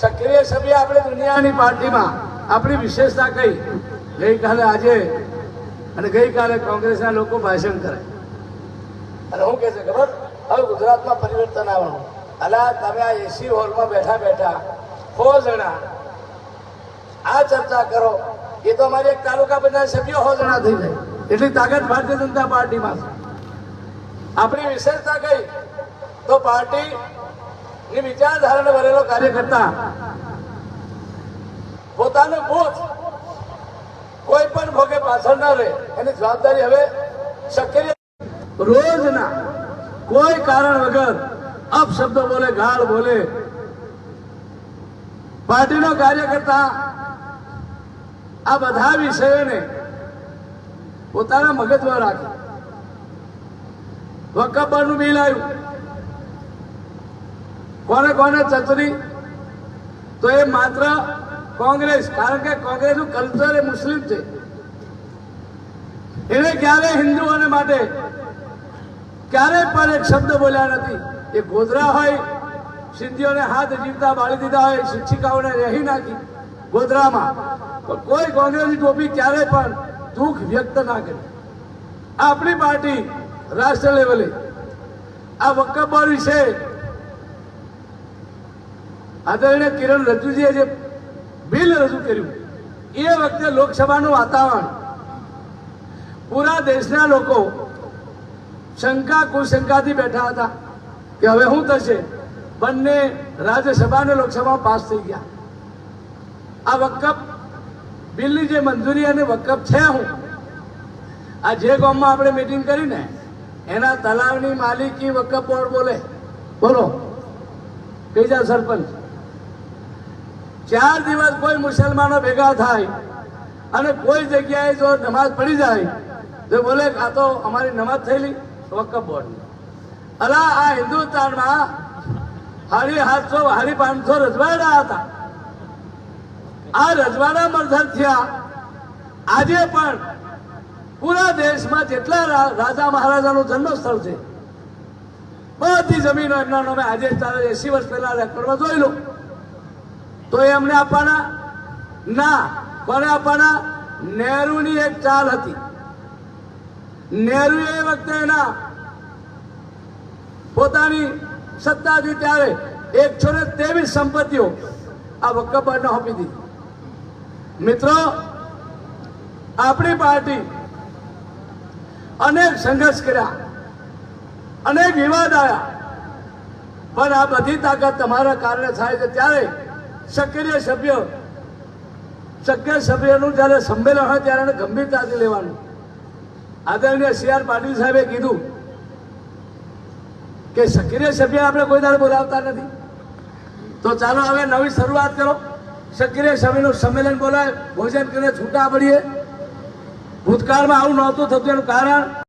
સક્રિય સભ્ય આપણે દુનિયાની પાર્ટીમાં આપણી વિશેષતા કઈ? ગઈકાલે આજે અને ગઈકાલે કોંગ્રેસના લોકો ભાષણ કરે. અને હું કહે છે, ખબર? હવે ગુજરાતમાં પરિવર્તન આવવાનું. અલા, તમે આ એસી હોલમાં બેઠા બેઠા હો જણા, આ ચર્ચા કરો. એ તો અમારી એક તાલુકા બધા સભ્યો હો જણા થઈ જાય. એટલી તાકાત ભારતીય જનતા પાર્ટીમાં આપણી વિશેષતા કઈ? તો પાર્ટી ની વિચારધારાને ભરેલો કાર્યકર્તા. પોતાનો બોધ કોઈ પણ ભોગે પાછળ ના રહે. એની જવાબદારી હવે સક્રિય રોજના કોઈ કારણ વગર અપશબ્દો બોલે, ગાળ બોલે. પાર્ટીનો કાર્યકર્તા આ બધા વિષયોને પોતાના મગજમાં રાખે. વકફ બિલ આવ્યું. કોને કોને ચતરી તો એ માત્ર કોંગ્રેસ, કારણ કે કોંગ્રેસનું કલ્ચર એ મુસ્લિમ છે. એને ક્યારે હિન્દુઓને માટે ક્યારે પણ એક શબ્દ બોલ્યા નથી. એ ગોધરા હોય સિંધીઓને હાથ જીવતા બાળી દીધા હોય, શિક્ષિકાઓને રહી નાખી ગોધરામાં. પણ કોઈ કોંગ્રેસની ટોપી ક્યારે પણ દુઃખ વ્યક્ત ના કરે. આપણી પાર્ટી રાષ્ટ્ર લેવલે આ વકફ વિશે આદરણીય કિરણ રજુજીએ જે બિલ રજૂ કર્યું, એ વખતે લોકસભાનું વાતાવરણ. પૂરા દેશના લોકો શંકા, કુશંકાથી બેઠા હતા કે હવે શું થશે? બંને રાજ્યસભા અને લોકસભા પાસ થઈ ગયા. આ વકફ બિલની જે મંજૂરી અને વકફ છે હું આ જે ગામમાં આપણે મીટિંગ કરી ને એના તલાવની માલિકી વકફ બોર્ડ બોલે. બોલો. કઈ જાવ સરપંચ? ચાર દિવસ કોઈ મુસલમાનો ભેગા થાય અને કોઈ જગ્યાએ જો નમાઝ પડી જાય, તો બોલે આ તો અમારી નમાઝ થયેલી, વકફ બોર્ડ અલા, આ હિન્દુસ્તાનમાં હારી સાતસો હારી પાંચસો રજવાડા હતા. આ રજવાડા મરધર થયા. આજે પણ પૂરા દેશમાં જેટલા રાજા મહારાજાનું જન્મસ્થળ છે, બધી જમીનો એમના નામે આજે ચાલે એસી વર્ષ પહેલા રેકોર્ડમાં જોઈ લો તો એ અમને આપવાના ના કોને આપવાના નહેરુની એક ચાલ હતી. નહેરુ એ વખતે એના પોતાની સત્તા હતી ત્યારે એકસો ને ત્રેવીસ સંપત્તિઓ આ વકફ બોર્ડને આપી દીધી. મિત્રો, આપણી પાર્ટી અનેક સંઘર્ષ કર્યા, અનેક વિવાદ આવ્યા, પણ આ બધી તાકાત તમારા કારણે થાય છે ત્યારે સક્રિય સભ્ય. સક્રિય સભ્યનું જ્યારે સંમેલન હોય ત્યારે એને ગંભીરતાથી લેવાનું. આદરણીય સી આર પાટીલ સાહેબે કીધું કે સક્રિય સભ્ય આપણે કોઈ દાડે બોલાવતા નથી. તો ચાલો હવે નવી શરૂઆત કરો. સક્રિય સભ્યનું સંમેલન બોલાય, ભોજન કરીને છૂટા પડીએ. ભૂતકાળમાં આવું નહોતું થતું એનું કારણ